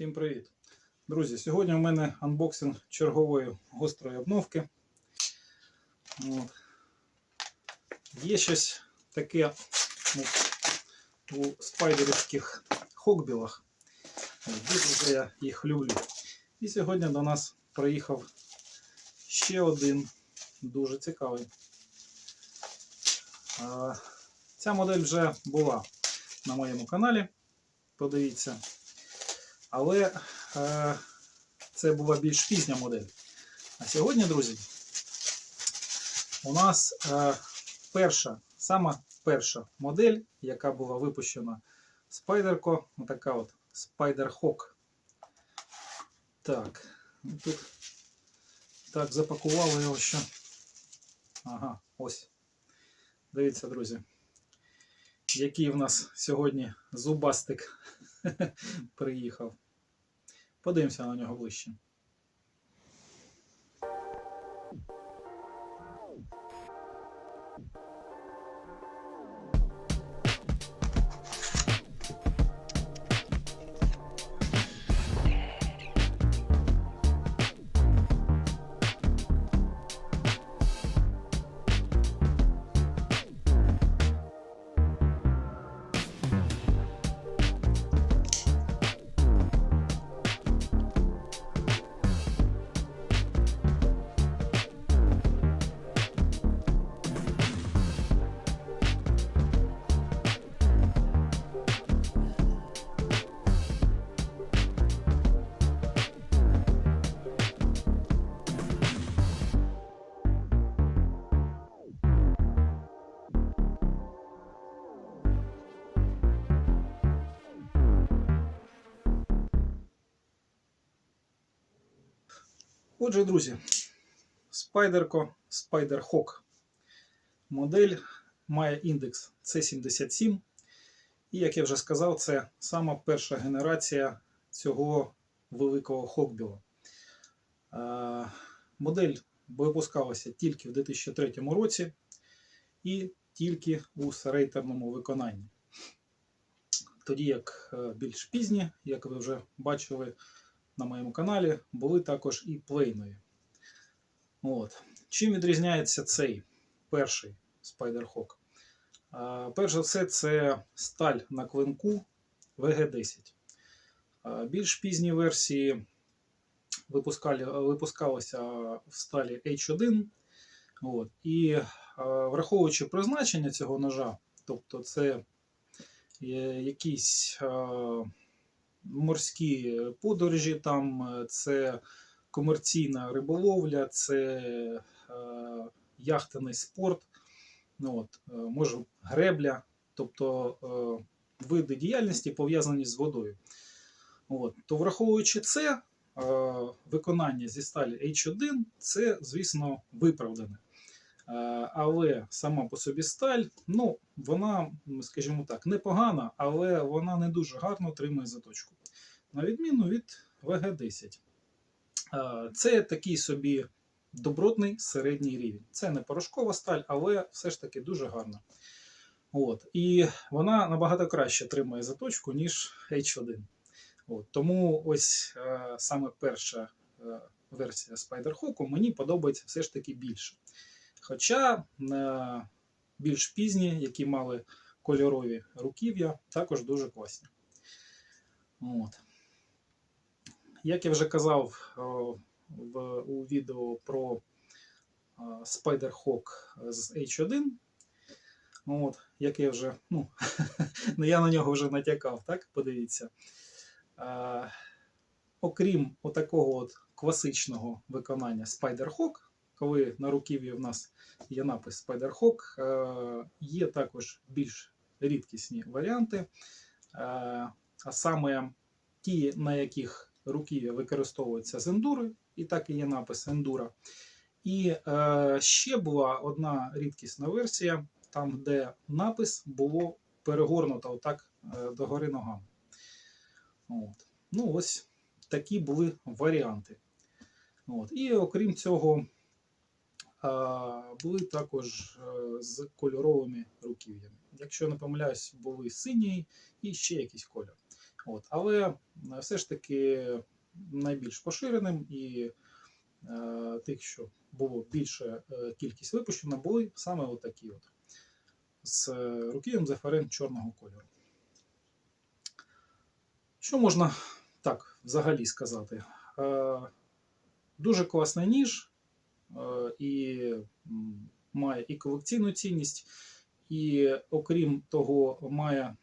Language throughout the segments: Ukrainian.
Всім привіт! Друзі, сьогодні у мене анбоксинг чергової гострої обновки. От. Є щось таке у спайдерівських хокбілах. Дуже я їх люблю. І сьогодні до нас приїхав ще один дуже цікавий. Ця модель вже була на моєму каналі. Подивіться. Але е, це була більш пізня модель. А сьогодні, друзі, у нас е, перша, сама перша модель, яка була випущена Спайдерко, отака от Spider Hawk. Так, ну тут так запакували його ще. Ага, ось. Дивіться, друзі. Який в нас сьогодні зубастик приїхав. Подивимося на нього ближче. Отже, друзі, Спайдерко Hawk. Модель має індекс C77. І, як я вже сказав, це сама перша генерація цього великого хокбіла. Е, Модель випускалася тільки в 2003 році і тільки у серейтерному виконанні. Тоді як е, більш пізні, як ви вже бачили, на моєму каналі були також і плейнові. От. Чим відрізняється цей перший Spider-Hawk? Перш за все, це сталь на клинку VG10. А, Більш пізні версії випускали, випускалися в сталі H1. От. І враховуючи призначення цього ножа, тобто це а, морські подорожі, там е, це комерційна риболовля, це е, яхтаний спорт, ну, от, е, може гребля, тобто е, види діяльності пов'язані з водою. От, То враховуючи це, е, виконання зі сталі H1, це, звісно, виправдане. Е, Але сама по собі сталь, ну, вона, скажімо так, непогана, але вона не дуже гарно тримає заточку. На відміну від ВГ-10. Е, Це такий собі добротний середній рівень. Це не порошкова сталь, але все ж таки дуже гарна. От. І вона набагато краще тримає заточку, ніж H1. От. Тому ось е, саме перша версія Spider-Hawk мені подобається все ж таки більше. Хоча е, більш пізні, які мали кольорові руків'я, також дуже класні. От. Як я вже казав о, в, у відео про о, Spider-Hawk з H1, от, як я вже, ну, ну я на нього вже натякав, так? Подивіться. Окрім отакого от класичного виконання Spider-Hawk, коли на руків'ї в нас є напис Spider-Hawk, е, є також більш рідкісні варіанти, е, а саме ті, на яких руків'я використовується з ендури, і так і є напис ендура. І е, ще була одна рідкісна версія, там, де напис було перегорнуто отак догори ногами. От. Ну, ось такі були варіанти. От. І окрім цього, були також е, з кольоровими руків'ями. Якщо не помиляюсь, були синій і ще якийсь кольор. От. Але е, все ж таки найбільш поширеним і е, тих, що було більше е, кількість випущено, були саме отакі от з руків'ям зефарин чорного кольору. Що можна так взагалі сказати? Е, дуже класний ніж і має і колекційну цінність, і окрім того, має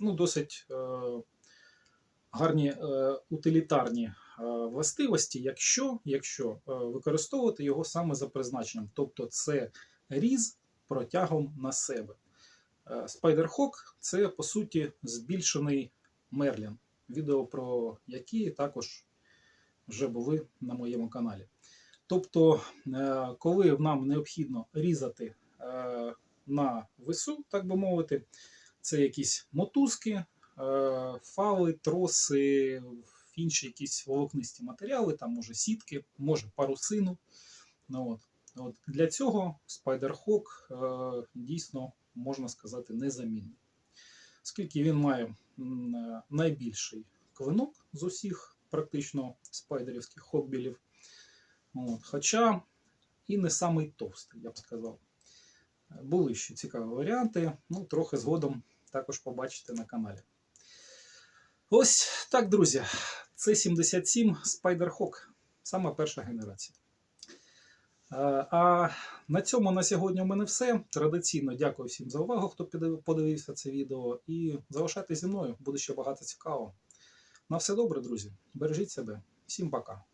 ну, досить е, гарні е, утилітарні е, властивості, якщо, якщо е, використовувати його саме за призначенням. Тобто це різ протягом на себе. Е, Spider-Hawk – це по суті збільшений Мерлін, відео про які також вже були на моєму каналі. Тобто, е, коли нам необхідно різати е, на весу, так би мовити, це якісь мотузки, е, фали, троси, інші якісь волокнисті матеріали, там може сітки, може парусину. Ну, от. От для цього Spider-Hawk дійсно можна сказати незамінний. Оскільки він має найбільший клинок з усіх практично спайдерівських хоббілів. От. Хоча і не самий товстий, я б сказав. Були ще цікаві варіанти, ну, трохи згодом також побачите на каналі. Ось так, друзі. Це 77 Spider-Hawk, саме перша генерація. Е, А на цьому на сьогодні у мене все. Традиційно дякую всім за увагу, хто подивився це відео. І залишайтеся зі мною, буде ще багато цікавого. На все добре, друзі. Бережіть себе. Всім пока.